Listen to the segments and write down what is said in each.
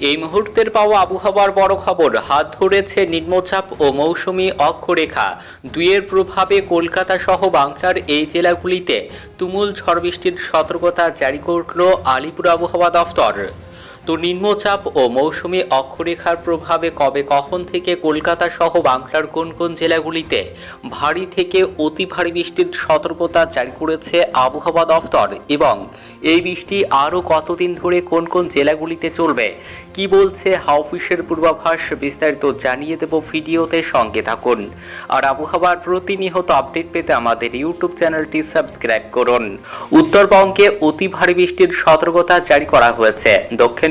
এই মুহূর্তের পাওয়া আবহাওয়ার বড় খবর, হাত ধরেছে নিম্নচাপ ও মৌসুমি অক্ষরেখা। দুইয়ের প্রভাবে কলকাতা সহ বাংলার এই জেলাগুলিতে তুমুল ঝড় বৃষ্টির সতর্কতা জারি করল আলিপুর আবহাওয়া দফতর তো নিম্নচাপ ও মৌসুমি অক্ষরেখার প্রভাবে কবে কখন থেকে কলকাতা সহ বাংলার কোন কোন জেলাগুলিতে ভারী থেকে অতি ভারী বৃষ্টির সতর্কতা জারি করেছে আবহাওয়া দফতর এবং এই বৃষ্টি আরও কতদিন ধরে কোন কোন জেলাগুলিতে চলবে? কি বলছে হাউফিসের পূর্বাভাস বিস্তারিত জানিয়ে দেব ভিডিওতে সঙ্গে থাকুন। আর আবহাওয়ার প্রতিনিয়ত আপডেট পেতে আমাদের ইউটিউব চ্যানেলটি সাবস্ক্রাইব করুন। উত্তরবঙ্গে অতি ভারী বৃষ্টির সতর্কতা জারি করা হয়েছে।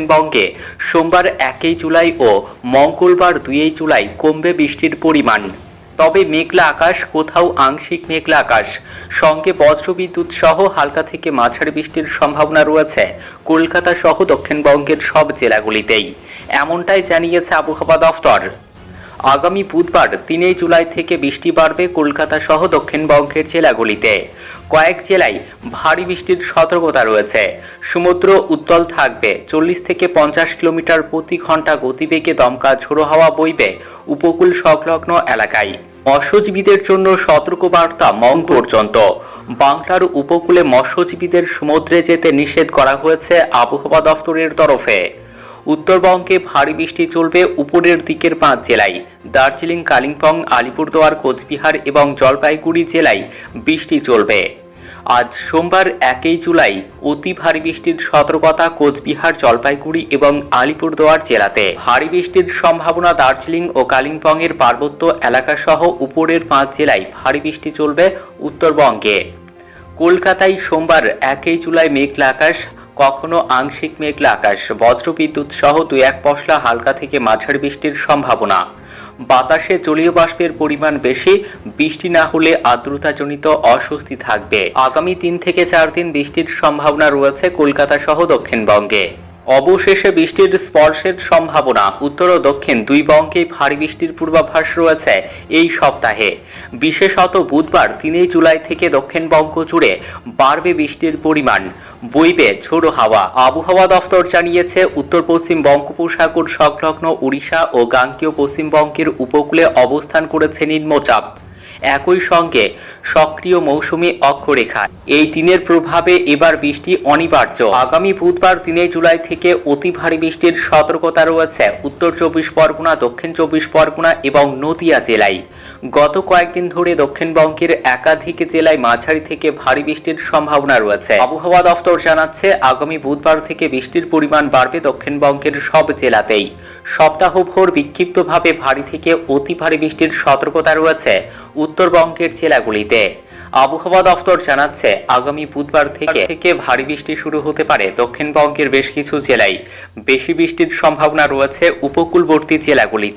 দক্ষিণবঙ্গে সোমবার একই জুলাই ও মঙ্গলবার দুইই জুলাই কমবে বৃষ্টির পরিমাণ। তবে মেঘলা আকাশ, কোথাও আংশিক মেঘলা আকাশ। সঙ্গে বজ্রবিদ্যুৎ সহ হালকা থেকে মাঝারি বৃষ্টির সম্ভাবনা রয়েছে কলকাতা সহ দক্ষিণবঙ্গের সব জেলাগুলিতেই। এমনটাই জানিয়েছে আবহাওয়া দফতর। আগামী বুধবার তিনই জুলাই থেকে বৃষ্টি বাড়বে কলকাতা সহ দক্ষিণবঙ্গের জেলাগুলিতে। কয়েক জেলায় ভারী বৃষ্টির সতর্কতা রয়েছে। সমুদ্র উত্তল থাকবে। চল্লিশ থেকে পঞ্চাশ কিলোমিটার প্রতি ঘণ্টা গতিবেগে দমকা ঝোড়ো হাওয়া বইবে উপকূল সংলগ্ন এলাকায়। মৎস্যজীবীদের জন্য সতর্কবার্তা মং পর্যন্ত। বাংলার উপকূলে মৎস্যজীবীদের সমুদ্রে যেতে নিষেধ করা হয়েছে আবহাওয়া দফতরের তরফে। উত্তরবঙ্গে ভারী বৃষ্টি চলবে উপরের দিকের পাঁচ জেলায়। দার্জিলিং, কালিম্পং, আলিপুরদুয়ার, কোচবিহার এবং জলপাইগুড়ি জেলায় বৃষ্টি চলবে। আজ সোমবার একই জুলাই অতি ভারী বৃষ্টির সতর্কতা কোচবিহার, জলপাইগুড়ি এবং আলিপুরদুয়ার জেলাতে। ভারী বৃষ্টির সম্ভাবনা দার্জিলিং ও কালিম্পংয়ের পার্বত্য এলাকাসহ উপরের পাঁচ জেলায় ভারী বৃষ্টি চলবে উত্তরবঙ্গে। কলকাতায় সোমবার একই জুলাই মেঘলা আকাশ, কখনো আংশিক মেঘলা আকাশ, বজ্রবিদ্যুৎ সহ দুই এক পশলা হালকা থেকে মাঝারি বৃষ্টির সম্ভাবনা। বাতাসে জলীয় বাষ্পের পরিমাণ বেশি, বৃষ্টি না হলে আর্দ্রতাজনিত অস্বস্তি থাকবে। আগামী তিন থেকে চার দিন বৃষ্টির সম্ভাবনা রয়েছে কলকাতা সহ দক্ষিণবঙ্গে। অবশেষে বৃষ্টির স্পর্শের সম্ভাবনা, উত্তর ও দক্ষিণ দুই বঙ্গেই ভারী বৃষ্টির পূর্বাভাস রয়েছে এই সপ্তাহে। বিশেষত বুধবার, তিনই জুলাই থেকে দক্ষিণবঙ্গ জুড়ে বাড়বে বৃষ্টির পরিমাণ। বইবে ঝোড়ো হাওয়া। আবহাওয়া দফতর জানিয়েছে উত্তর পশ্চিম বঙ্গোপসাগর সংলগ্ন উড়িষ্যা ও গাঙ্গীয় পশ্চিমবঙ্গের উপকূলে অবস্থান করেছে নিম্নচাপ। একই সঙ্গে সক্রিয় মৌসুমি অক্ষরেখা। এই দিনের প্রভাবে এবার বৃষ্টি অনিবার্য। আগামী বুধবার তিনই জুলাই থেকে অতি ভারী বৃষ্টির সতর্কতা রয়েছে উত্তর চব্বিশ পরগনা, দক্ষিণ চব্বিশ পরগনা এবং নদিয়া জেলায়। গত কয়েকদিন ধরে দক্ষিণবঙ্গের একাধিক জেলায় মাঝারি থেকে ভারী বৃষ্টির সম্ভাবনা রয়েছে। আবহাওয়া দফতর জানাচ্ছে, আগামী বুধবার থেকে বৃষ্টির পরিমাণ বাড়বে দক্ষিণবঙ্গের সব জেলাতেই। সপ্তাহভর বিক্ষিপ্তভাবে ভারী থেকে অতি ভারী বৃষ্টির সতর্কতা রয়েছে উত্তরবঙ্গের জেলাগুলিতে। আবহাওয়া দফতর জানাচ্ছে, আগামী বুধবার থেকে থেকে ভারী বৃষ্টি শুরু হতে পারে। দক্ষিণবঙ্গের বেশ কিছু জেলায় বেশি বৃষ্টির সম্ভাবনা রয়েছে উপকূলবর্তী জেলাগুলিতে।